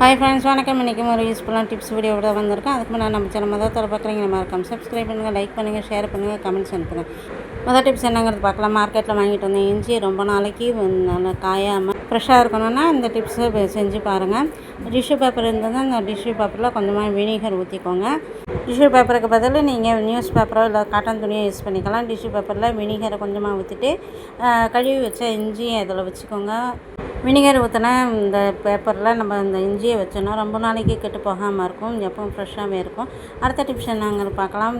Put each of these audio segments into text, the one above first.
Hi friends வணக்கம். இன்றைக்கி ஒரு யூஸ்ஃபுல்லான டிப்ஸ் வீடியோட வந்திருக்கேன். அதுக்கு முன்னாடி நம்ம சேனல் மொதல் தர பார்க்குறீங்க நம்ம இருக்கோம் சப்ஸ்கிரைப் பண்ணுங்கள் லைக் பண்ணுங்கள் ஷேர் பண்ணுங்கள் கமெண்ட்ஸ் அனுப்புங்கள் மொதல் டிப்ஸ் என்னங்கிறது பார்க்கலாம். மார்க்கெட்டில் வாங்கிட்டு வந்த இஞ்சி ரொம்ப நாளைக்கு நல்லா காயாமல் ஃப்ரெஷ்ஷாக இருக்கணும்னா இந்த டிப்ஸை செஞ்சு பாருங்கள் டிஷ்யூ பேப்பர் இருந்ததுன்னா அந்த டிஷ்யூ பேப்பரில் கொஞ்சமாக வினிகர் ஊற்றிக்கோங்க டிஷ்யூ பேப்பருக்கு பதில் நீங்கள் நியூஸ் பேப்பரோ இல்லை காட்டன் துணியோ யூஸ் பண்ணிக்கலாம். டிஷ்யூ பேப்பரில் வினிகரை கொஞ்சமாக ஊற்றிட்டு கழுவி வச்ச இஞ்சி அதில் வச்சுக்கோங்க. வினிகர் ஊற்றின இந்த பேப்பரில் நம்ம இந்த இஞ்சியை வச்சோன்னா ரொம்ப நாளைக்கு கெட்டு போகாமல் இருக்கும். எப்பவும் ஃப்ரெஷ்ஷாகவே இருக்கும். அடுத்த டிப்ஸ் நாங்கள் பார்க்கலாம்.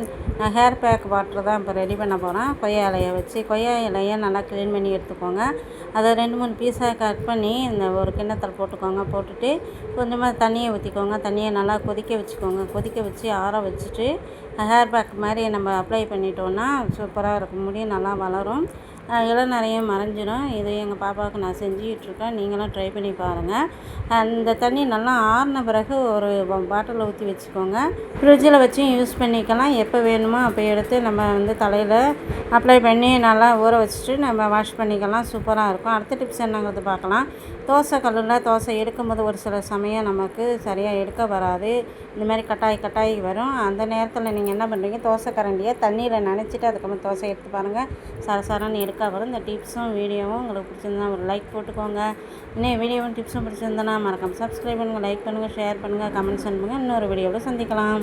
ஹேர் பேக் வாட்டர் தான் இப்போ ரெடி பண்ண போகிறேன் கொய்யா இலையை வச்சு கொய்யா இலையை நல்லா க்ளீன் பண்ணி எடுத்துக்கோங்க. அதை ரெண்டு மூணு பீஸாக கட் பண்ணி இந்த ஒரு கிண்ணத்தில் போட்டுக்கோங்க. போட்டுட்டு கொஞ்சமாக தண்ணியை ஊற்றிக்கோங்க தண்ணியை நல்லா கொதிக்க வச்சுக்கோங்க. கொதிக்க வச்சு ஆற வச்சுட்டு ஹேர் பேக் மாதிரி நம்ம அப்ளை பண்ணிட்டோன்னா சூப்பராக இருக்கும். முடி நல்லா வளரும். இளநரையும் மறைஞ்சிடும் இது எங்கள் பாப்பாவுக்கு நான் செஞ்சுக்கிட்டுருக்கேன் நீங்களும் ட்ரை பண்ணி பாருங்கள் அந்த தண்ணி நல்லா ஆறின பிறகு ஒரு பாட்டிலில் ஊற்றி வச்சுக்கோங்க. ஃப்ரிட்ஜில் வச்சும் யூஸ் பண்ணிக்கலாம். எப்போ வேணுமோ அப்போ எடுத்து நம்ம வந்து தலையில் அப்ளை பண்ணி நல்லா ஊற வச்சுட்டு நம்ம வாஷ் பண்ணிக்கலாம். சூப்பராக இருக்கும். அடுத்த டிப்ஸ் என்னங்கிறது பார்க்கலாம். தோசை கல்லில் தோசை எடுக்கும்போது ஒரு சில சமயம் நமக்கு சரியாக எடுக்க வராது. இந்த மாதிரி கட்டாய் கட்டாய் வரும். அந்த நேரத்தில் நீங்கள் என்ன பண்ணுறீங்க தோசை கரண்டியை தண்ணியில் நினச்சிட்டு அதுக்கப்புறம் தோசை எடுத்து பாருங்கள் சரசரன்னு எடுக்க அதுக்கப்புறம் இந்த டிப்ஸும் வீடியோவும் உங்களுக்கு பிடிச்சிருந்தா ஒரு லைக் போட்டுக்கோங்க. இன்னும் வீடியோவும் டிப்ஸும் பிடிச்சிருந்தேன்னா மறக்காமல் சப்ஸ்கிரைப் பண்ணுங்கள் லைக் பண்ணுங்கள் ஷேர் பண்ணுங்கள் கமெண்ட்ஸ் பண்ணுங்கள் இன்னொரு வீடியோவில் சந்திக்கலாம்.